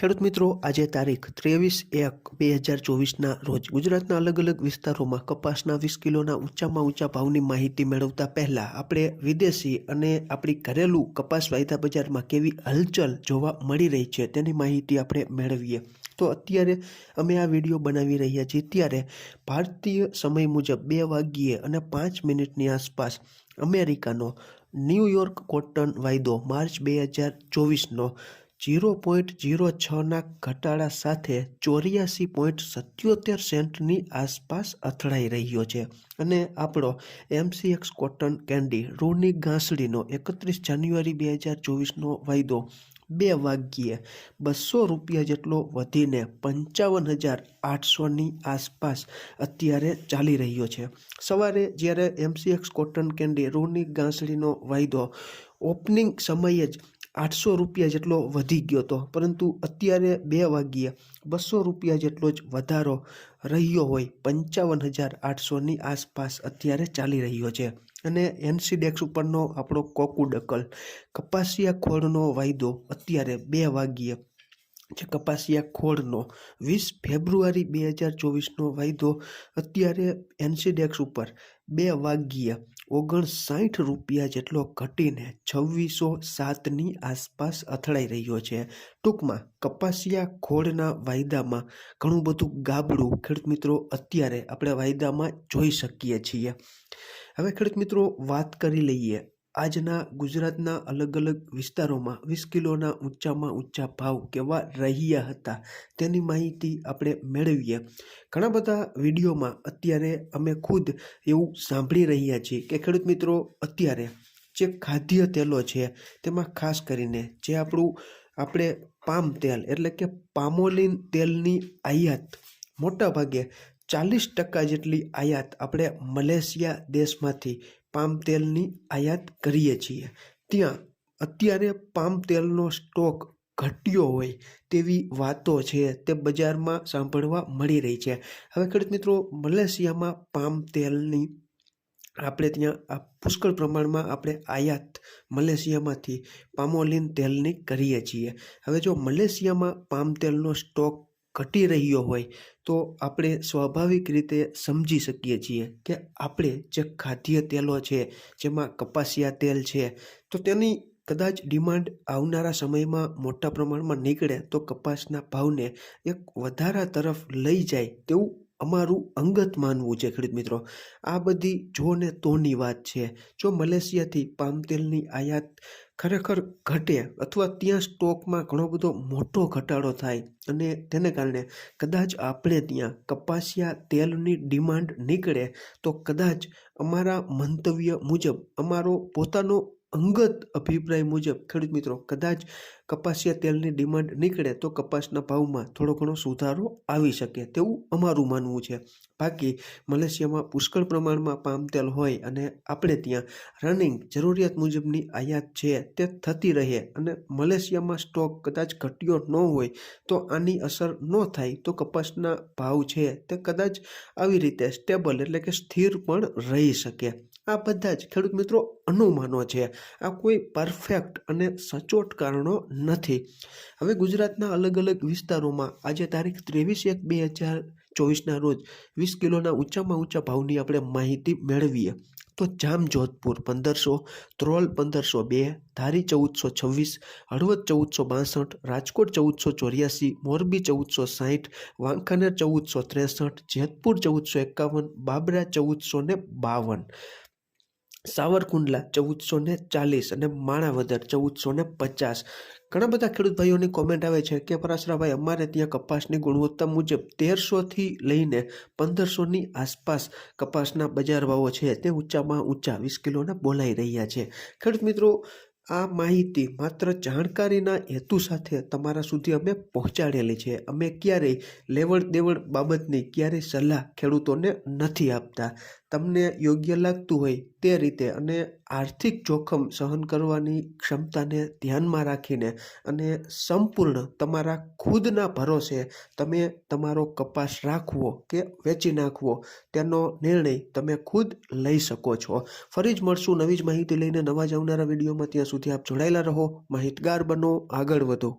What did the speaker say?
ખેડૂત મિત્રો, આજે તારીખ ત્રેવીસ એક બે હજાર ચોવીસના રોજ ગુજરાતના અલગ અલગ વિસ્તારોમાં કપાસના વીસ કિલોના ઊંચામાં ઊંચા ભાવની માહિતી મેળવતા પહેલાં આપણે વિદેશી અને આપણી ઘરેલું કપાસ વાયદા બજારમાં કેવી હલચલ જોવા મળી રહી છે તેની માહિતી આપણે મેળવીએ. તો અત્યારે અમે આ વીડિયો બનાવી રહ્યા છીએ. ત્યારે ભારતીય સમય મુજબ બે વાગ્યે અને પાંચ મિનિટની આસપાસ અમેરિકાનો ન્યૂયોર્ક કોટન વાયદો માર્ચ બે હજાર ચોવીસનો જીરો પોઈન્ટ જીરો છના ઘટાડા સાથે ચોર્યાસી પોઈન્ટ સત્યોતેર સેન્ટની આસપાસ અથડાઈ રહ્યો છે. અને આપણો એમસીએક્સ કોટન કેન્ડી રૂની ઘાસડીનો એકત્રીસ જાન્યુઆરી બે હજાર ચોવીસનો વાયદો બે વાગ્યે બસો રૂપિયા જેટલો વધીને પંચાવન હજાર આઠસોની આસપાસ અત્યારે ચાલી રહ્યો છે. સવારે જ્યારે એમસીએક્સ કોટન કેન્ડી રૂની ઘાસડીનો વાયદો ઓપનિંગ સમયે જ આઠસો રૂપિયા જેટલો વધી ગયો હતો. પરંતુ અત્યારે બે વાગ્યે બસો રૂપિયા જેટલો જ વધારો રહ્યો હોય. પંચાવન હજાર આઠસોની આસપાસ અત્યારે ચાલી રહ્યો છે. અને એનસીડેક્સ ઉપરનો આપણો કોકુડકલ કપાસિયા ખોળનો વાયદો અત્યારે બે વાગ્યે જે કપાસિયા ખોળનો વીસ ફેબ્રુઆરી બે હજાર ચોવીસનો વાયદો અત્યારે એનસીડેક્સ ઉપર બે વાગ્યે ઓગણસાઠ રૂપિયા જેટલો ઘટીને છવ્વીસો સાતની આસપાસ અથડાઈ રહ્યો છે. ટૂંકમાં કપાસિયા ખોળના વાયદામાં ઘણું બધું ગાબડું ખેડૂત મિત્રો અત્યારે આપણે વાયદામાં જોઈ શકીએ છીએ. હવે ખેડૂત મિત્રો વાત કરી લઈએ આજના ગુજરાતના અલગ અલગ વિસ્તારોમાં વીસ કિલોના ઊંચામાં ઊંચા ભાવ કેવા રહ્યા હતા તેની માહિતી આપણે મેળવીએ. ઘણા બધા વિડીયોમાં અત્યારે અમે ખુદ એવું સાંભળી રહ્યા છીએ કે ખેડૂત મિત્રો અત્યારે જે ખાદ્ય તેલો છે તેમાં ખાસ કરીને જે આપણું, આપણે પામ તેલ એટલે કે પામોલિન તેલની આયાત મોટા ભાગે ચાલીસ ટકા જેટલી આયાત આપણે મલેશિયા દેશમાંથી પામ તેલની આયાત કરીએ છીએ. ત્યાં અત્યારે પામ તેલનો સ્ટોક ઘટ્યો હોય તેવી વાતો છે તે બજારમાં સાંભળવા મળી રહી છે. હવે ખેડૂત મિત્રો, મલેશિયામાં પામ તેલની આપણે ત્યાં પુષ્કળ પ્રમાણમાં આપણે આયાત મલેશિયામાંથી પામોલિન તેલની કરીએ છીએ. હવે જો મલેશિયામાં પામ તેલનો સ્ટોક ઘટી રહ્યો હોય, તો આપણે સ્વાભાવિક રીતે સમજી શકીએ છીએ કે આપણે જે ખાદ્ય તેલો છે, જેમાં કપાસિયા તેલ છે, તો તેની કદાચ ડિમાન્ડ આવનારા સમયમાં મોટા પ્રમાણમાં નીકળે, તો કપાસના ભાવને એક વધારા તરફ લઈ જાય તેવું અમારું અંગત માનવું છે, ખેડૂત મિત્રો. આ બધી જો ને તોની વાત છે. જો મલેશિયાથી પામ તેલની આયાત ખરેખર ઘટે અથવા ત્યાં સ્ટોકમાં ઘણો બધો મોટો ઘટાડો થાય અને તેને કારણે કદાચ આપણે ત્યાં કપાસિયા તેલની ડિમાન્ડ નીકળે તો કદાચ અમારા મંતવ્ય મુજબ અમારો પોતાનો અંગત અભિપ્રાય મુજબ ખેડૂત મિત્રો, કદાચ કપાસિયા તેલની ડિમાન્ડ નીકળે તો કપાસના ભાવમાં થોડો ઘણો સુધારો આવી શકે તેવું અમારું માનવું છે. બાકી મલેશિયામાં પુષ્કળ પ્રમાણમાં પામ તેલ હોય અને આપણે ત્યાં રનિંગ જરૂરિયાત મુજબની આયાત છે તે થતી રહે અને મલેશિયામાં સ્ટોક કદાચ ઘટ્યો ન હોય તો આની અસર ન થાય તો કપાસના ભાવ છે તે કદાચ આવી રીતે સ્ટેબલ એટલે કે સ્થિર પણ રહી શકે. આ બધા જ ખેડૂત મિત્રો અનુમાનો છે. આ કોઈ પરફેક્ટ અને સચોટ કારણો નથી. હવે ગુજરાતના અલગ અલગ વિસ્તારોમાં આજે તારીખ ત્રેવીસ એક બે હજાર ચોવીસના રોજ વીસ કિલોના ઊંચામાં ઊંચા ભાવની આપણે માહિતી મેળવીએ. તો જામજોધપુર પંદરસો, ત્રોલ પંદરસો બે, ધારી ચૌદસો છવ્વીસ, હળવદ ચૌદસો બાસઠ, રાજકોટ ચૌદસો ચોર્યાસી, મોરબી ચૌદસો સાહીઠ વાંકાનેર ચૌદસો ત્રેસઠ, જેતપુર ચૌદસો એકાવન, બાબરા ચૌદસો ને બાવન. સાવરકુંડલા ચૌદસો ને ચાલીસ અને માણાવદર ચૌદસો ને પચાસ. ઘણા બધા ખેડૂત ભાઈઓની કોમેન્ટ આવે છે કે, પરાશરાભાઈ, અમારે ત્યાં કપાસની ગુણવત્તા મુજબ તેરસોથી લઈને પંદરસોની આસપાસ કપાસના બજાર ભાવો છે. તે ઊંચામાં ઊંચા વીસ કિલોના બોલાઈ રહ્યા છે. ખેડૂત મિત્રો, આ માહિતી માત્ર જાણકારીના હેતુ સાથે તમારા સુધી અમે પહોંચાડેલી છે. અમે ક્યારેય લેવડ દેવડ બાબતની ક્યારેય સલાહ ખેડૂતોને નથી આપતા. તમને યોગ્ય લાગતું હોય તે રીતે અને આર્થિક જોખમ સહન કરવાની ક્ષમતાને ધ્યાનમાં રાખીને અને સંપૂર્ણ તમારા ખુદના ભરોસે તમે તમારો કપાસ રાખવો કે વેચી નાખવો તેનો નિર્ણય તમે ખુદ લઈ શકો છો. ફરી જ મળશું નવી જ માહિતી લઈને નવા જ આવનારા વિડીયોમાં. ત્યાં સુધી આપ જોડાયેલા રહો. માહિતગાર બનો. આગળ વધો.